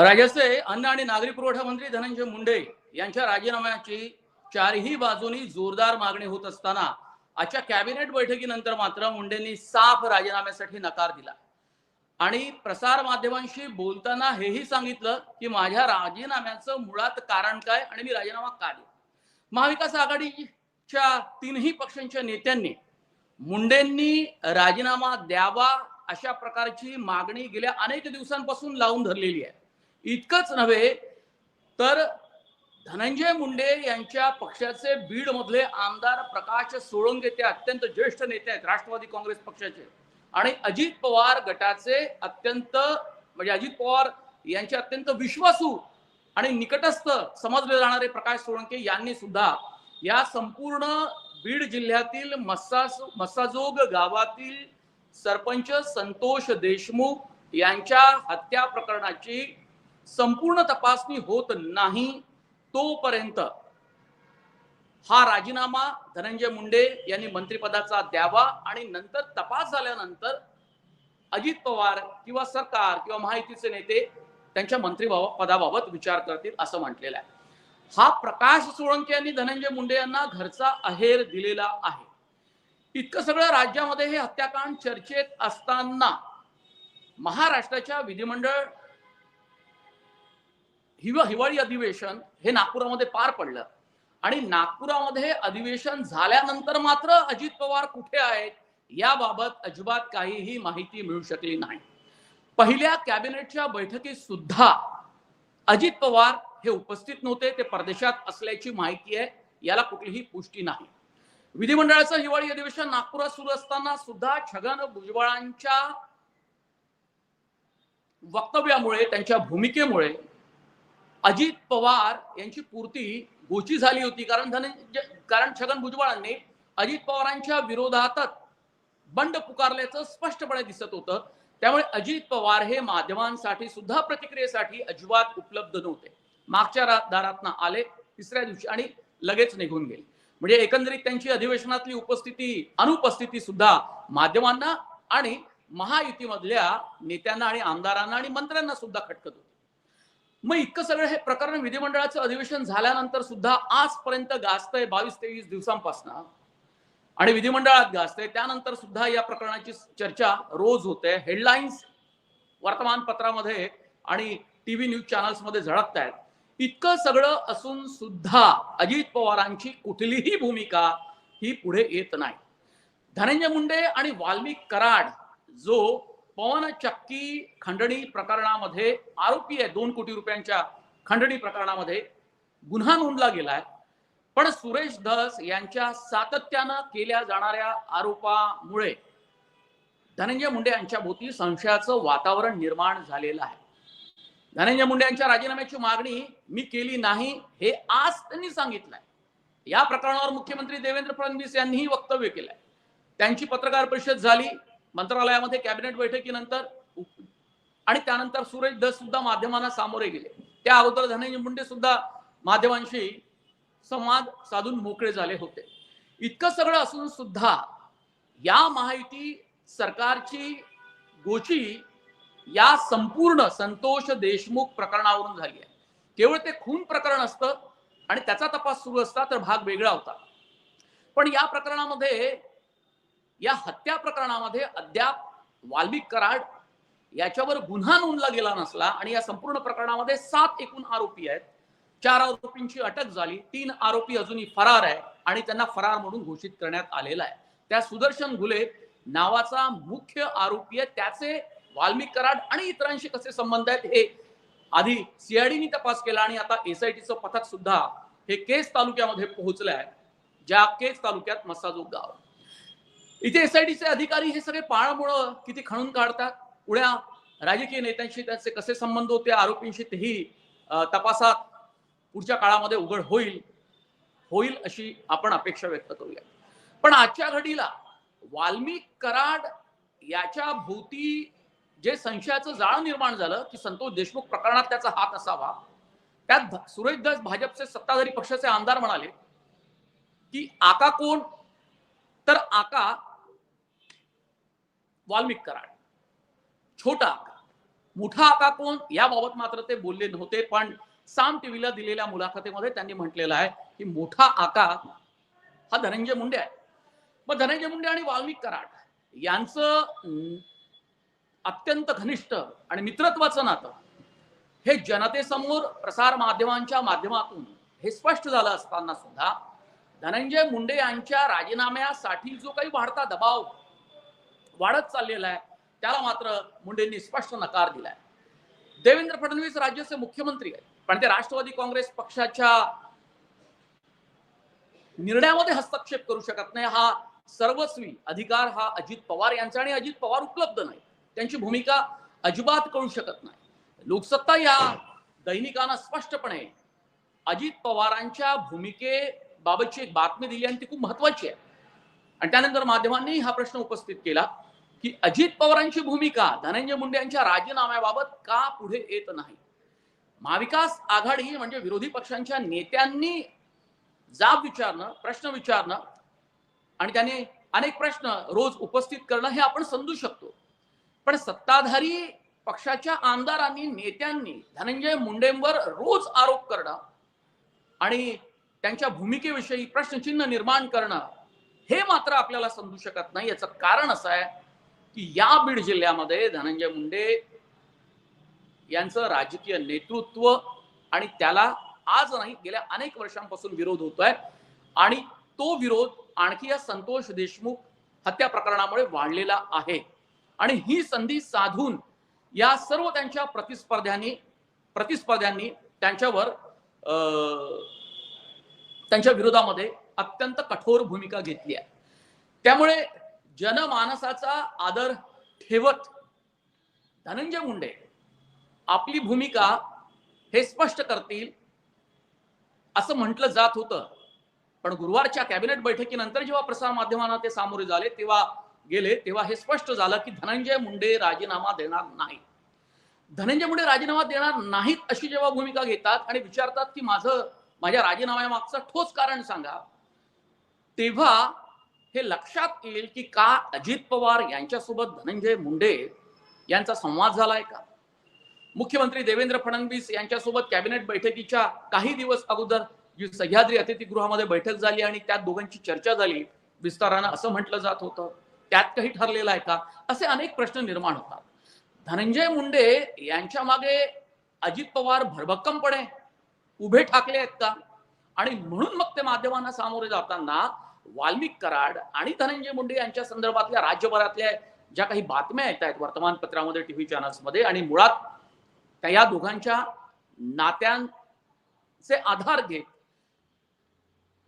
राज्याचे अन्न आणि नागरी पुरवठा मंत्री धनंजय मुंडे यांच्या राजीनाम्याची चारही बाजूनी जोरदार मागणी होत असताना आजच्या कॅबिनेट बैठकीनंतर मात्र मुंडेंनी साफ राजीनाम्यासाठी नकार दिला. आणि प्रसार माध्यमांशी बोलताना हेही सांगितलं की माझ्या राजीनाम्याचं मुळात कारण काय आणि मी राजीनामा का दिला महाविकास आघाडीच्या तीनही पक्षांच्या नेत्यांनी मुंडेंनी राजीनामा द्यावा अशा प्रकारची मागणी गेल्या अनेक दिवसांपासून लावून धरलेली आहे. इतकंच नव्हे तर धनंजय मुंडे यांच्या पक्षाचे बीड मधले आमदार प्रकाश सोळंगे ते अत्यंत ज्येष्ठ नेते आहेत राष्ट्रवादी काँग्रेस पक्षाचे. आणि अजित पवार गटाचे अत्यंत म्हणजे अजित पवार यांचे अत्यंत विश्वासू आणि निकटस्थ समजले जाणारे प्रकाश सोळंके यांनी सुद्धा या संपूर्ण बीड जिल्ह्यातील मस्सास मस्साजोग गावातील सरपंच संतोष देशमुख यांच्या हत्या प्रकरणाची संपूर्ण तपासणी होत नाही तोपर्यंत हा राजीनामा धनंजय मुंडे यांनी मंत्रिपदाचा द्यावा आणि नंतर तपास झाल्यानंतर अजित पवार किंवा सरकार किंवा महायुतीचे नेते त्यांच्या मंत्री पदाबाबत विचार करतील असं म्हटलेलं आहे. हा प्रकाश सोळंके यांनी धनंजय मुंडे यांना घरचा अहेर दिलेला आहे. इतकं सगळं राज्यामध्ये हे हत्याकांड चर्चेत असताना महाराष्ट्राच्या विधिमंडळ हिव हिवाळी अधिवेशन हे नागपुरामध्ये पार पडलं. आणि नागपुरामध्ये अधिवेशन झाल्यानंतर मात्र अजित पवार कुठे आहेत? याबाबत अजिबात काहीही माहिती मिळू शकली नाही. पहिल्या कॅबिनेटच्या बैठकीत सुद्धा अजित पवार हे उपस्थित नव्हते ते परदेशात असल्याची माहिती आहे याला कुठलीही पुष्टी नाही. विधिमंडळाचं हिवाळी अधिवेशन नागपुरात सुरू असताना सुद्धा छगन भुजबळांच्या वक्तव्यामुळे त्यांच्या भूमिकेमुळे अजित पवार यांची पूर्ती गोची झाली होती. कारण धनंजय कारण छगन भुजबळांनी अजित पवारांच्या विरोधातच बंड पुकारल्याचं स्पष्टपणे दिसत होतं. त्यामुळे अजित पवार हे माध्यमांसाठी सुद्धा प्रतिक्रियेसाठी अजिबात उपलब्ध नव्हते. मागच्या दारातनं आले तिसऱ्या दिवशी आणि लगेच निघून गेले. म्हणजे एकंदरीत त्यांची अधिवेशनातली उपस्थिती अनुपस्थिती सुद्धा माध्यमांना आणि महायुतीमधल्या नेत्यांना आणि आमदारांना आणि मंत्र्यांना सुद्धा खटकत होती. मग इतकं सगळं हे प्रकरण विधिमंडळाचं अधिवेशन झाल्यानंतर सुद्धा आजपर्यंत गाजतंय बावीस तेवीस दिवसांपासून. आणि विधिमंडळात गाजतंय. त्यानंतर सुद्धा या प्रकरणाची चर्चा रोज होते. हेडलाईन्स वर्तमानपत्रामध्ये आणि टीव्ही न्यूज चॅनल्समध्ये झळकत आहेत इतकं सगळं असून सुद्धा अजित पवारांची कुठलीही भूमिका ही पुढे येत नाही. धनंजय मुंडे आणि वाल्मिक कराड जो पवन चक्की खंडणी प्रकरणामध्ये आरोपी आहे दोन कोटी रुपयांच्या खंडणी प्रकरणामध्ये. गुन्हा नोंदला गेलाय. पण सुरेश धस यांच्या सातत्यानं केल्या जाणाऱ्या आरोपामुळे धनंजय मुंडे यांच्या भोवती संशयाचं वातावरण निर्माण झालेलं आहे. धनंजय मुंडे यांच्या राजीनाम्याची मागणी मी केली नाही हे आज त्यांनी सांगितलंय. या प्रकरणावर मुख्यमंत्री देवेंद्र फडणवीस यांनीही वक्तव्य केलंय. त्यांची पत्रकार परिषद झाली मंत्रालयामध्ये कॅबिनेट बैठकीनंतर आणि त्यानंतर सुरेश धस सुद्धा माध्यमांना सामोरे गेले. त्या अगोदर धनंजय मुंडे सुद्धा माध्यमांशी संवाद साधून मोकळे झाले होते. इतकं सगळं असून सुद्धा या माहिती सरकारची गोची या संपूर्ण संतोष देशमुख प्रकरणावरून झाली आहे. केवळ ते खून प्रकरण असतं आणि त्याचा तपास सुरू असता तर भाग वेगळा होता. पण या प्रकरणामध्ये या हत्या प्रकरणामध्ये अद्याप वाल्मिक कराड याच्यावर गुन्हा नोंदला गेला नसला आणि या संपूर्ण प्रकरणामध्ये सात एकूण आरोपी आहेत. चार आरोपींची अटक झाली. तीन आरोपी अजूनही फरार आहे आणि त्यांना फरार म्हणून घोषित करण्यात आलेला आहे. त्या सुदर्शन घुले नावाचा मुख्य आरोपी आहे त्याचे वाल्मिक कराड आणि इतरांशी कसे संबंध आहेत हे आधी सीआयडीने तपास केला आणि आता एसआयटीचं पथक सुद्धा हे केस तालुक्यामध्ये पोहोचलं आहे ज्या केस तालुक्यात मसाजोग गाव इथे एसआयटीचे अधिकारी हे सगळे पाळमुळं किती खणून काढतात? उड्या राजकीय नेत्यांशी त्याचे कसे संबंध होते आरोपींशी तेही तपासात पुढच्या काळामध्ये उघड होईल होईल अशी आपण अपेक्षा व्यक्त करूया. पण आजच्या घडीला वाल्मिक कराड याच्या भोवती जे संशयाचं जाळ निर्माण झालं की संतोष देशमुख प्रकरणात त्याचा हात असावा. त्यात सुरेश दास भाजपचे सत्ताधारी पक्षाचे आमदार म्हणाले की आका कोण? तर आका वाल्मिक कराड. छोटा आका मोठा आका कोण? याबाबत मात्र ते बोलले नव्हते पण साम टीव्हीला दिलेल्या मुलाखतीमध्ये त्यांनी म्हटलेलं आहे की मोठा आका हा धनंजय मुंडे आहे. मग धनंजय मुंडे आणि वाल्मिक कराड यांचं अत्यंत घनिष्ठ आणि मित्रत्वाचं नातं हे जनतेसमोर प्रसार माध्यमांच्या माध्यमातून हे स्पष्ट झालं असताना सुद्धा धनंजय मुंडे यांच्या राजीनाम्यासाठी जो काही वाढता दबाव वाढत चाललेला आहे. त्याला मात्र मुंडेंनी स्पष्ट नकार दिलाय. देवेंद्र फडणवीस राज्याचे मुख्यमंत्री आहेत. पण ते राष्ट्रवादी काँग्रेस पक्षाच्या निर्णयामध्ये हस्तक्षेप करू शकत नाही. हा सर्वस्वी अधिकार हा अजित पवार यांचा आणि अजित पवार उपलब्ध नाही. त्यांची भूमिका अजिबात कळू शकत नाही. लोकसत्ता या दैनिकानं स्पष्टपणे अजित पवारांच्या भूमिकेबाबतची एक बातमी दिली आणि ती खूप महत्वाची आहे. आणि त्यानंतर माध्यमांनी हा प्रश्न उपस्थित केला. की अजित पवारांची भूमिका धनंजय मुंडे यांच्या राजीनाम्याबाबत का पुढे येत नाही? महाविकास आघाडी म्हणजे विरोधी पक्षांच्या नेत्यांनी जाब विचारणं प्रश्न विचारणं आणि त्याने अनेक प्रश्न रोज उपस्थित करणं हे आपण समजू शकतो. पण सत्ताधारी पक्षाच्या आमदारांनी नेत्यांनी धनंजय मुंडेंवर रोज आरोप करणं आणि त्यांच्या भूमिकेविषयी प्रश्नचिन्ह निर्माण करणं हे मात्र आपल्याला समजू शकत नाही. याचं कारण असं आहे की या बीड जिल्ह्यामध्ये धनंजय मुंडे यांचं राजकीय नेतृत्व आणि त्याला आज नाही गेल्या अनेक वर्षांपासून विरोध होतोय. आणि तो विरोध आणखी या संतोष देशमुख हत्या प्रकरणामुळे वाढलेला आहे. आणि ही संधी साधून या सर्व त्यांच्या प्रतिस्पर्ध्यांनी प्रतिस्पर्ध्यांनी त्यांच्यावर अं, त्यांच्या विरोधामध्ये अत्यंत कठोर भूमिका घेतली आहे. त्यामुळे जनमानसाचा आदर ठेवत. धनंजय मुंडे आपली भूमिका हे स्पष्ट करतील असं म्हटलं जात होतं. पण गुरुवारच्या कॅबिनेट बैठकीनंतर जेव्हा प्रसार माध्यमांना ते सामोरे झाले तेव्हा गेले तेव्हा हे स्पष्ट झालं की धनंजय मुंडे राजीनामा देणार नाही. धनंजय मुंडे राजीनामा देणार नाहीत अशी जेव्हा भूमिका घेतात आणि विचारतात की माझं माझ्या राजीनाम्यामागचं ठोस कारण सांगा तेव्हा हे लक्षात येईल की का अजित पवार यांच्यासोबत धनंजय मुंडे यांचा संवाद झालाय का? मुख्यमंत्री देवेंद्र फडणवीस यांच्यासोबत कॅबिनेट बैठकीच्या काही दिवस अगोदर सह्याद्री अतिथीगृहामध्ये बैठक झाली आणि त्यात दोघांची चर्चा झाली. विस्तारानं असं म्हटलं जात होतं. त्यात काही ठरलेलं आहे का? असे अनेक प्रश्न निर्माण होतात. धनंजय मुंडे यांच्या मागे अजित पवार भरभक्कमपणे उभे ठाकले आहेत का? आणि म्हणून मग ते माध्यमांना सामोरे जाताना वाल्मिक कराड आणि धनंजय मुंडे यांच्या संदर्भातल्या राज्यभरातल्या ज्या काही बातम्या येत आहेत वर्तमानपत्रामध्ये टीव्ही चॅनल्समध्ये आणि मुळात त्या या दोघांच्या नात्यांचे आधार घेत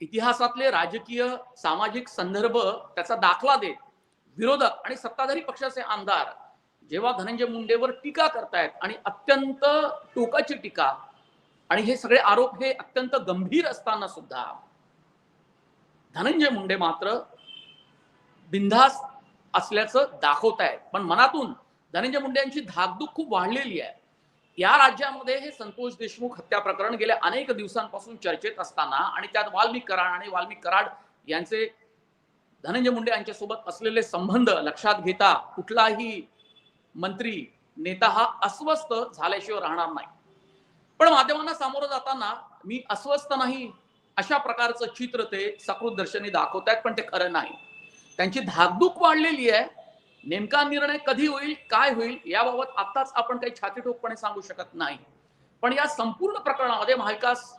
इतिहासातले राजकीय सामाजिक संदर्भ त्याचा दाखला देत विरोधक आणि सत्ताधारी पक्षाचे आमदार जेव्हा धनंजय मुंडेवर टीका करतायत आणि अत्यंत टोकाची टीका आणि हे सगळे आरोप हे अत्यंत गंभीर असताना सुद्धा धनंजय मुंडे मात्र बिनधास्त असल्याचं दाखवत आहेत पण मनातून धनंजय मुंडे यांची धाकधूक खूप वाढलेली आहे. या राज्यामध्ये हे संतोष देशमुख हत्या प्रकरण गेल्या अनेक दिवसांपासून चर्चेत असताना आणि त्यात वाल्मिक कराड आणि वाल्मिक कराड यांचे धनंजय मुंडे यांच्यासोबत असलेले संबंध लक्षात घेता कुठलाही मंत्री नेता हा अस्वस्थ झाल्याशिवाय राहणार नाही. पण माध्यमांना सामोरं जाताना मी अस्वस्थ नाही अशा प्रकारचं चित्र ते सकृत दर्शनी आहेत पण ते खरं नाही. त्यांची धाकधूक वाढलेली आहे. नेमका निर्णय कधी होईल काय होईल याबाबत आताच आपण काही छातीठोकपणे सांगू शकत नाही. पण या संपूर्ण प्रकरणामध्ये महाविकास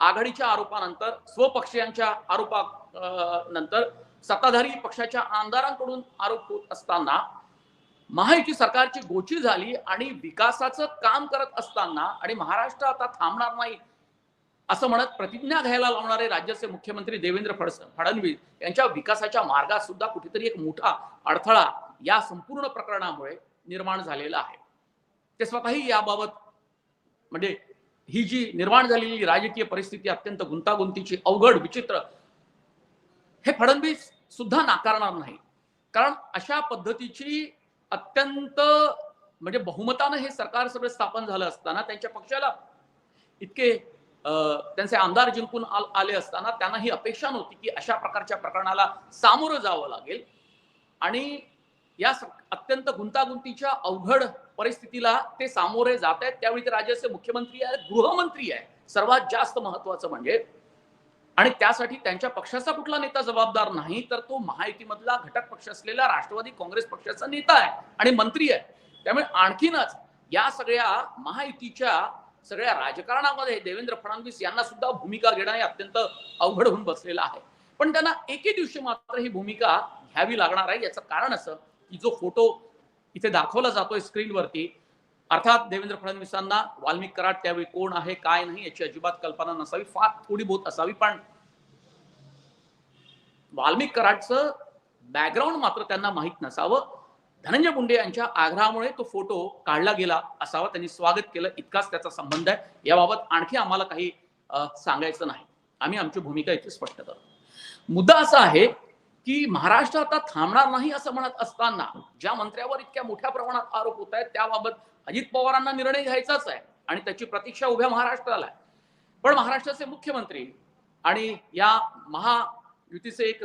आघाडीच्या आरोपानंतर स्वपक्षीयांच्या आरोपा नंतर सत्ताधारी पक्षाच्या आमदारांकडून आरोप होत असताना महायुती सरकारची गोची झाली आणि विकासाचं काम करत असताना आणि महाराष्ट्र आता थांबणार नाही असं म्हणत प्रतिज्ञा घ्यायला लावणारे राज्याचे मुख्यमंत्री देवेंद्र फडस फडणवीस यांच्या विकासाच्या मार्गात सुद्धा कुठेतरी एक मोठा अडथळा या संपूर्ण प्रकरणामुळे निर्माण झालेला आहे. ते स्वतःही याबाबत म्हणजे ही जी निर्माण झालेली राजकीय परिस्थिती अत्यंत गुंतागुंतीची अवघड विचित्र हे फडणवीस सुद्धा नाकारणार नाही. कारण अशा पद्धतीची अत्यंत म्हणजे बहुमतानं हे सरकार सगळं स्थापन झालं असताना त्यांच्या पक्षाला इतके त्यांचे आमदार जिंकून आले असताना त्यांना ही अपेक्षा नव्हती की अशा प्रकारच्या प्रकरणाला सामोरं जावं लागेल. आणि या अत्यंत गुंतागुंतीच्या अवघड परिस्थितीला ते सामोरे जात आहेत. त्यावेळी ते राज्याचे मुख्यमंत्री आहेत गृहमंत्री आहे सर्वात जास्त महत्वाचं म्हणजे आणि त्यासाठी त्यांच्या पक्षाचा कुठला नेता जबाबदार नाही तर तो महायुतीमधला घटक पक्ष असलेला राष्ट्रवादी काँग्रेस पक्षाचा नेता आहे आणि मंत्री आहे. त्यामुळे आणखीनच या सगळ्या महायुतीच्या सगळ्या राजकारणामध्ये देवेंद्र फडणवीस यांना सुद्धा भूमिका घेणं हे अत्यंत अवघड होऊन बसलेलं आहे. पण त्यांना एके दिवशी मात्र ही भूमिका घ्यावी लागणार आहे. याचं कारण असं की जो फोटो इथे दाखवला जातोय स्क्रीनवरती अर्थात देवेंद्र फडणवीसांना वाल्मिक कराड त्यावेळी कोण आहे काय नाही याची अजिबात कल्पना नसावी फार थोडी बहुत असावी. पण वाल्मिक कराडचं बॅकग्राऊंड मात्र त्यांना माहीत नसावं. धनंजय मुंडे यांच्या आग्रहामुळे तो फोटो काढला गेला असावा. त्यांनी स्वागत केलं. इतकाच त्याचा संबंध आहे. याबाबत आणखी आम्हाला काही सांगायचं नाही. आम्ही आमची भूमिका इथे स्पष्ट करतो. मुद्दा असा आहे की महाराष्ट्र आता थांबणार नाही असं म्हणत असताना ज्या मंत्र्यावर इतक्या मोठ्या प्रमाणात आरोप होत आहेत त्याबाबत अजित पवारांना निर्णय घ्यायचाच आहे आणि त्याची प्रतीक्षा उभ्या महाराष्ट्राला आहे. पण महाराष्ट्राचे मुख्यमंत्री आणि या महायुतीचे एक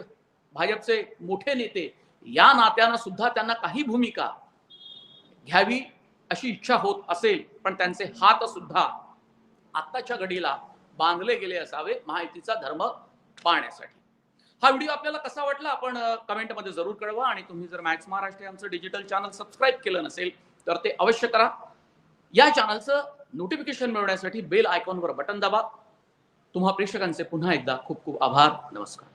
भाजपचे मोठे नेते या नात्यानं सुद्धा त्यांना काही भूमिका घ्यावी अशी इच्छा होत असेल पण त्यांचे हात सुद्धा आत्ताच्या घडीला बांधले गेले असावे माहितीचा धर्म पाहण्यासाठी. हा व्हिडिओ आपल्याला कसा वाटला आपण कमेंटमध्ये जरूर कळवा आणि तुम्ही जर मॅक्स महाराष्ट्र यांचं डिजिटल चॅनल सबस्क्राईब केलं नसेल तर ते अवश्य करा. या चॅनलचं नोटिफिकेशन मिळवण्यासाठी बेल आयकॉनवर बटन दाबा. तुम्हा प्रेक्षकांचे पुन्हा एकदा खूप खूप आभार. नमस्कार.